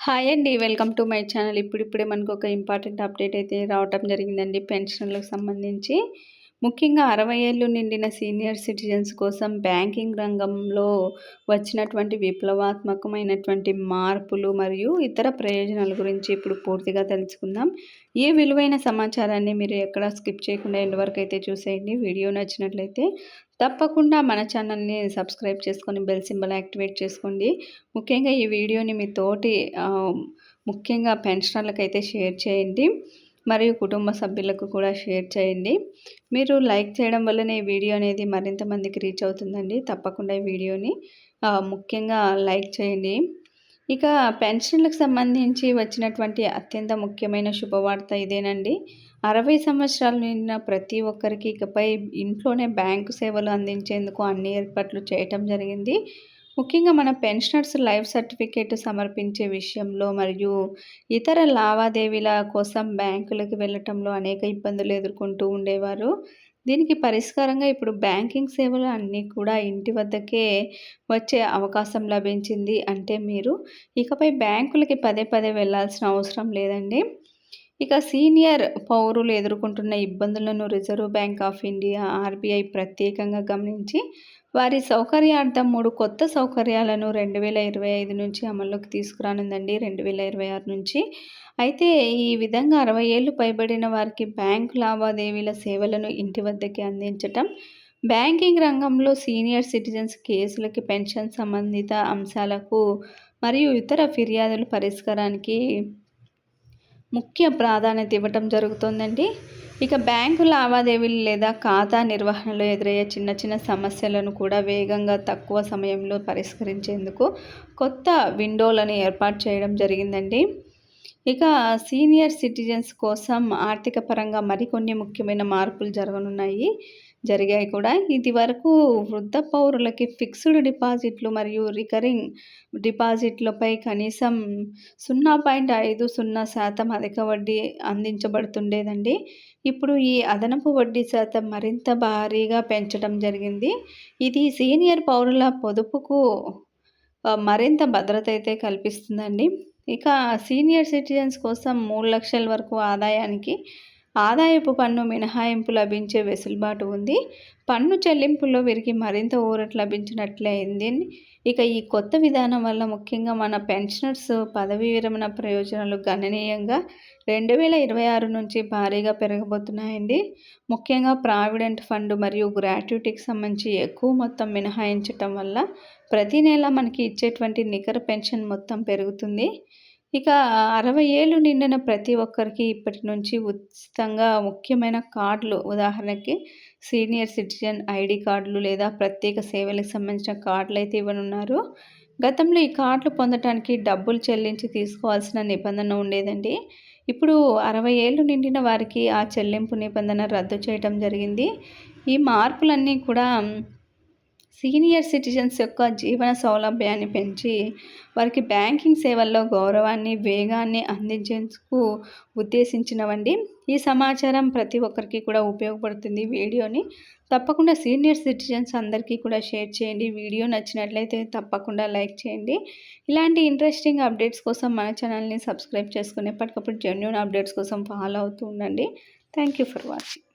Hi అండి welcome to my channel. ఇప్పుడిప్పుడే మనకు ఒక ఇంపార్టెంట్ అప్డేట్ అయితే రావటం జరిగిందండి పెన్షన్లకు సంబంధించి. ముఖ్యంగా అరవై ఏళ్ళు నిండిన సీనియర్ సిటిజన్స్ కోసం బ్యాంకింగ్ రంగంలో వచ్చినటువంటి విప్లవాత్మకమైనటువంటి మార్పులు మరియు ఇతర ప్రయోజనాల గురించి ఇప్పుడు పూర్తిగా తెలుసుకుందాం. ఏ విలువైన సమాచారాన్ని మీరు ఎక్కడ స్కిప్ చేయకుండా ఎండ్ వరకు అయితే చూసేయండి వీడియో నచ్చినట్లయితే తప్పకుండా మన ఛానల్ని సబ్స్క్రైబ్ చేసుకొని బెల్ సింబల్ యాక్టివేట్ చేసుకోండి. ముఖ్యంగా ఈ వీడియోని మీ తోటి ముఖ్యంగా పెన్షనర్లకు అయితే షేర్ చేయండి. మరియు కుటుంబ సభ్యులకు కూడా షేర్ చేయండి. మీరు లైక్ చేయడం వల్లనే ఈ వీడియో అనేది మరింత మందికి రీచ్ అవుతుందండి. తప్పకుండా ఈ వీడియోని ముఖ్యంగా లైక్ చేయండి. ఇక పెన్షన్లకు సంబంధించి వచ్చినటువంటి అత్యంత ముఖ్యమైన శుభవార్త ఇదేనండి. అరవై సంవత్సరాలు నిండిన ప్రతి ఒక్కరికి ఇకపై ఇంట్లోనే బ్యాంకు సేవలు అందించేందుకు అన్ని ఏర్పాట్లు చేయటం జరిగింది. ముఖ్యంగా మన పెన్షనర్స్ లైఫ్ సర్టిఫికేట్ సమర్పించే విషయంలో మరియు ఇతర లావాదేవీల కోసం బ్యాంకులకు వెళ్ళటంలో అనేక ఇబ్బందులు ఎదుర్కొంటూ ఉండేవారు. దీనికి పరిష్కారంగా ఇప్పుడు బ్యాంకింగ్ సేవలు అన్నీ కూడా ఇంటి వద్దకే వచ్చే అవకాశం లభించింది అంటే మీరు ఇకపై బ్యాంకులకి పదే పదే వెళ్ళాల్సిన అవసరం లేదండి. ఇక సీనియర్ పౌరులు ఎదుర్కొంటున్న ఇబ్బందులను Reserve Bank of India RBI ప్రత్యేకంగా గమనించి వారి సౌకర్యార్థం మూడు కొత్త సౌకర్యాలను రెండు వేల ఇరవై ఐదు నుంచి అమల్లోకి తీసుకురానుందండి. రెండు వేల ఇరవై ఆరు నుంచి. అయితే ఈ విధంగా అరవై ఏళ్ళు పైబడిన వారికి బ్యాంకు లావాదేవీల సేవలను ఇంటి వద్దకి అందించటం బ్యాంకింగ్ రంగంలో సీనియర్ సిటిజన్స్ కేసులకి పెన్షన్ సంబంధిత అంశాలకు మరియు ఇతర ఫిర్యాదుల పరిష్కారానికి ముఖ్య ప్రాధాన్యత ఇవ్వటం జరుగుతుందండి. ఇక బ్యాంకు లావాదేవీలు లేదా ఖాతా నిర్వహణలో ఎదురయ్యే చిన్న చిన్న సమస్యలను కూడా వేగంగా తక్కువ సమయంలో పరిష్కరించేందుకు కొత్త విండోలను ఏర్పాటు చేయడం జరిగిందండి. ఇక సీనియర్ సిటిజన్స్ కోసం ఆర్థిక పరంగా మరికొన్ని ముఖ్యమైన మార్పులు జరగనున్నాయి. జరిగాయి కూడా. ఇది వరకు వృద్ధ పౌరులకి ఫిక్స్డ్ డిపాజిట్లు మరియు రికరింగ్ డిపాజిట్లపై కనీసం సున్నా పాయింట్ ఐదు సున్నా శాతం అధిక వడ్డీ అందించబడుతుండేదండి. ఇప్పుడు ఈ అదనపు వడ్డీ శాతం మరింత భారీగా పెంచడం జరిగింది. ఇది సీనియర్ పౌరుల పొదుపుకు మరింత భద్రత అయితే కల్పిస్తుందండి. ఇక సీనియర్ సిటిజన్స్ కోసం మూడు లక్షల వరకు ఆదాయానికి ఆదాయపు పన్ను మినహాయింపు లభించే వెసులుబాటు ఉంది. పన్ను చెల్లింపుల్లో వీరికి మరింత ఊరట లభించినట్లయింది ఇక ఈ కొత్త విధానం వల్ల ముఖ్యంగా మన పెన్షనర్స్ పదవీ విరమణ ప్రయోజనాలు గణనీయంగా రెండు వేల ఇరవై ఆరు నుంచి భారీగా పెరగబోతున్నాయండి. ముఖ్యంగా ప్రావిడెంట్ ఫండ్ మరియు గ్రాట్యుటీకి సంబంధించి ఎక్కువ మొత్తం మినహాయించటం వల్ల ప్రతి నెల మనకి ఇచ్చేటువంటి నికర పెన్షన్ మొత్తం పెరుగుతుంది. ఇక అరవై ఏళ్ళు నిండిన ప్రతి ఒక్కరికి ఇప్పటి నుంచి ఉచితంగా ముఖ్యమైన కార్డులు ఉదాహరణకి సీనియర్ సిటిజన్ ఐడి కార్డులు లేదా ప్రత్యేక సేవలకు సంబంధించిన కార్డులు అయితే ఇవ్వనున్నారు. గతంలో ఈ కార్డులు పొందటానికి డబ్బులు చెల్లించి తీసుకోవాల్సిన నిబంధన ఉండేదండి. ఇప్పుడు అరవై ఏళ్ళు నిండిన వారికి ఆ చెల్లింపు నిబంధన రద్దు చేయడం జరిగింది. ఈ మార్పులన్నీ కూడా సీనియర్ సిటిజన్స్ యొక్క జీవన సౌలభ్యాన్ని పెంచి వారికి బ్యాంకింగ్ సేవల్లో గౌరవాన్ని వేగాన్ని అందించేందుకు ఉద్దేశించినవండి. ఈ సమాచారం ప్రతి ఒక్కరికి కూడా ఉపయోగపడుతుంది. వీడియోని తప్పకుండా సీనియర్ సిటిజన్స్ అందరికీ కూడా షేర్ చేయండి. వీడియో నచ్చినట్లయితే తప్పకుండా లైక్ చేయండి. ఇలాంటి ఇంట్రెస్టింగ్ అప్డేట్స్ కోసం మన ఛానల్ని సబ్స్క్రైబ్ చేసుకుని ఎప్పటికప్పుడు జెన్యున్ అప్డేట్స్ కోసం ఫాలో అవుతూ ఉండండి. Thank you for watching.